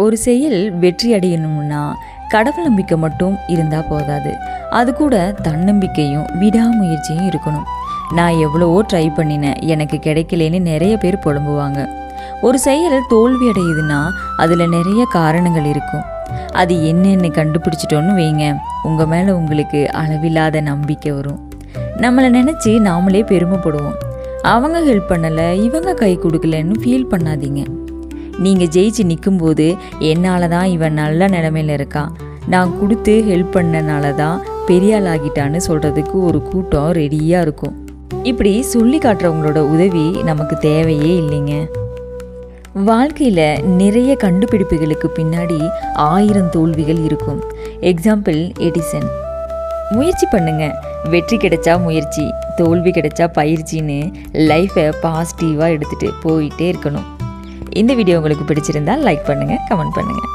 ஒரு செயல் வெற்றி அடையணும்னா கடவுள் நம்பிக்கை மட்டும் இருந்தால் போதாது. அது கூட தன்னம்பிக்கையும் விடாமுயற்சியும் இருக்கணும். நான் எவ்வளவோ ட்ரை பண்ணினேன் எனக்கு கிடைக்கலன்னு நிறைய பேர் புலம்புவாங்க. ஒரு செயல் தோல்வி அடையுதுன்னா அதில் நிறைய காரணங்கள் இருக்கும். அது என்னென்னு கண்டுபிடிச்சிட்டோன்னு வைங்க. உங்கள் மேலே உங்களுக்கு அளவில்லாத நம்பிக்கை வரும். நம்மளை நினச்சி நாமளே பெருமைப்படுவோம். அவங்க ஹெல்ப் பண்ணலை இவங்க கை கொடுக்கலன்னு ஃபீல் பண்ணாதீங்க. நீங்கள் ஜெயிச்சு நிற்கும்போது என்னால் தான் இவன் நல்ல நிலமையில இருக்கான் நான் கொடுத்து ஹெல்ப் பண்ணனால தான் பெரியாள் ஆகிட்டான்னு சொல்கிறதுக்கு ஒரு கூட்டம் ரெடியாக இருக்கும். இப்படி சொல்லி காட்டுறவங்களோட உதவி நமக்கு தேவையே இல்லைங்க. வாழ்க்கையில் நிறைய கண்டுபிடிப்புகளுக்கு பின்னாடி ஆயிரம் தோல்விகள் இருக்கும். எக்ஸாம்பிள் எடிசன் முயற்சி பண்ணுங்க. வெற்றி கிடைச்சா முயற்சி தோல்வி கிடைச்சா பயிற்சின்னு லைஃப்பை பாசிட்டிவாக எடுத்துகிட்டு போயிட்டே இருக்கணும். இந்த வீடியோ உங்களுக்கு பிடிச்சிருந்தால் லைக் பண்ணுங்கள் கமெண்ட் பண்ணுங்கள்